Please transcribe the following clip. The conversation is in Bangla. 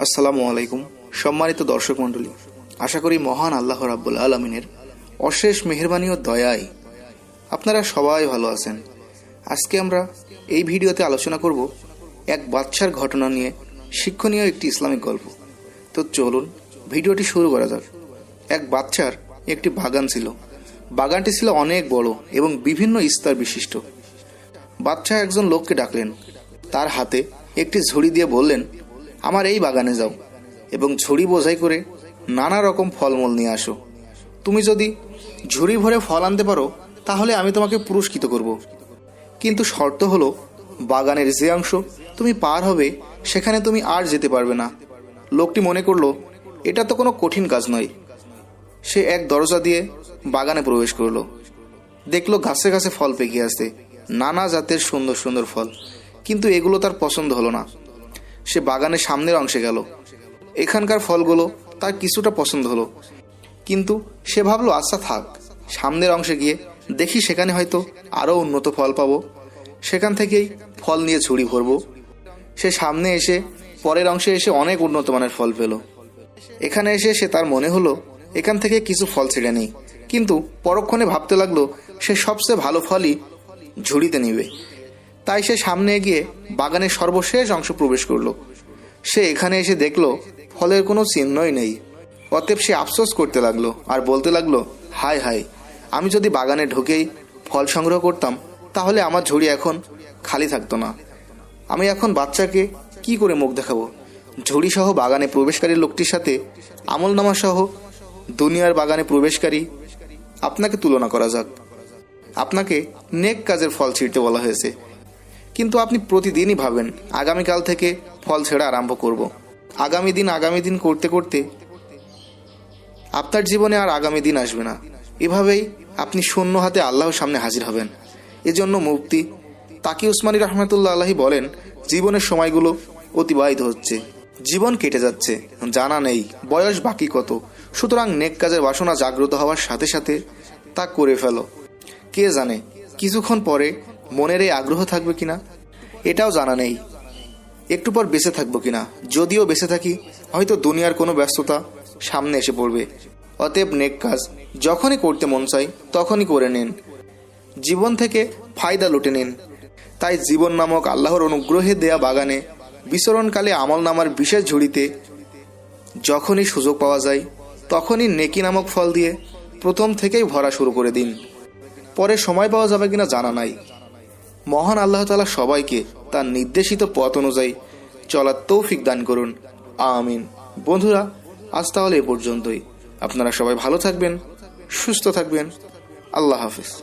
আসসালামু আলাইকুম, সম্মানিত দর্শক মণ্ডলী। আশা করি মহান আল্লাহ রাব্বুল আলমিনের অশেষ মেহরবানি ও দয়ায় আপনারা সবাই ভালো আছেন। আজকে আমরা এই ভিডিওতে আলোচনা করব এক বাচ্চার ঘটনা নিয়ে শিক্ষণীয় একটি ইসলামিক গল্প। তো চলুন, ভিডিওটি শুরু করা যাক। এক বাচ্চার একটি বাগান ছিল। বাগানটি ছিল অনেক বড় এবং বিভিন্ন স্তর বিশিষ্ট। বাচ্চা একজন লোককে ডাকলেন। তার হাতে একটি ঝুড়ি দিয়ে বললেন আমার এই বাগানে যাও এবং ঝুড়ি বোঝাই করে নানা রকম ফলমূল নিয়ে আসো। তুমি যদি ঝুড়ি ভরে ফল আনতে পারো, তাহলে আমি তোমাকে পুরস্কৃত করব। কিন্তু শর্ত হলো, বাগানের যে অংশ তুমি পার হবে, সেখানে তুমি আর যেতে পারবে না। লোকটি মনে করল, এটা তো কোনো কঠিন কাজ নয়। সে এক দরজা দিয়ে বাগানে প্রবেশ করল। দেখল গাছে গাছে ফল পেকে আসতে নানা জাতের সুন্দর সুন্দর ফল। কিন্তু এগুলো তার পছন্দ হলো না। সে বাগানের সামনের অংশে গেল। এখানকার ফলগুলো তার কিছুটা পছন্দ হলো। কিন্তু সে ভাবলো আচ্ছা থাক, সামনের অংশে গিয়ে দেখি সেখানে হয়তো আরও উন্নত ফল পাবো। সেখান থেকেই ফল নিয়ে ঝুড়ি ভরবো। সে সামনে এসে, পরের অংশে এসে অনেক উন্নত মানের ফল পেল। এখানে এসে সে তার মনে হলো, এখান থেকে কিছু ফল ছেড়ে নেই। কিন্তু পরক্ষণে ভাবতে লাগল, সে সবচেয়ে ভালো ফলই ঝুড়িতে নিবে। তাই সে সামনে এগিয়ে বাগানের সর্বশেষ অংশ প্রবেশ করল। সে এখানে এসে দেখল, ফলের কোনো চিহ্নই নেই। অতএব সে আফসোস করতে লাগল আর বলতে লাগল, হায় হায়, আমি যদি বাগানে ঢুকেই ফল সংগ্রহ করতাম, তাহলে আমার ঝুড়ি এখন খালি থাকতো না। আমি এখন বাচ্চাকে কি করে মুখ দেখাবো? ঝুড়ি সহ বাগানে প্রবেশকারী লোকটির সাথে আমলনামা সহ দুনিয়ার বাগানে প্রবেশকারী আপনাকে তুলনা করা যাক। আপনাকে নেক কাজের ফল ছিঁড়তে বলা হয়েছে। কিন্তু আপনি প্রতিদিনই ভাবেন, আগামীকাল থেকে ফল ছেঁড়া আরম্ভ করব। আগামী দিন আগামী দিন করতে করতে আপনার জীবনে আর আগামী দিন আসবে না। এভাবেই আপনি শূন্য হাতে আল্লাহর সামনে হাজির হবেন। এজন্য মুফতি তাকি উসমানী রহমতুল্লাহ আল্লাহি বলেন, জীবনের সময়গুলো অতিবাহিত হচ্ছে। জীবন কেটে যাচ্ছে, জানা নেই, বয়স বাকি কত। সুতরাং নেক কাজের বাসনা জাগ্রত হওয়ার সাথে সাথে তা করে ফেলো। কে জানে, কিছুক্ষণ পরে মনের এই আগ্রহ থাকবে কিনা? এটাও জানা নেই। একটু পর বেঁচে থাকব কিনা? যদিও বেঁচে থাকি, হয়তো দুনিয়ার কোনো ব্যস্ততা সামনে এসে পড়বে। অতএব নেক কাজ, যখনই করতে মন চাই, তখনই করে নিন। জীবন থেকে ফায়দা লুটে নিন। তাই জীবন নামক আল্লাহর অনুগ্রহে দেয়া বাগানে, বিচরণকালে আমল নামার বিশেষ ঝুড়িতে যখনই সুযোগ পাওয়া যায়, তখনই নেকি নামক ফল দিয়ে প্রথম থেকেই ভরা শুরু করে দিন। পরে সময় পাওয়া যাবে কিনা জানা নাই। মহান আল্লাহ তালা সবাইকে তার নির্দেশিত পথ অনুযায়ী চলার তৌফিক দান করুন। আমিন। বন্ধুরা, আজ তাহলে এ পর্যন্তই। আপনারা সবাই ভালো থাকবেন, সুস্থ থাকবেন। আল্লাহ হাফিজ।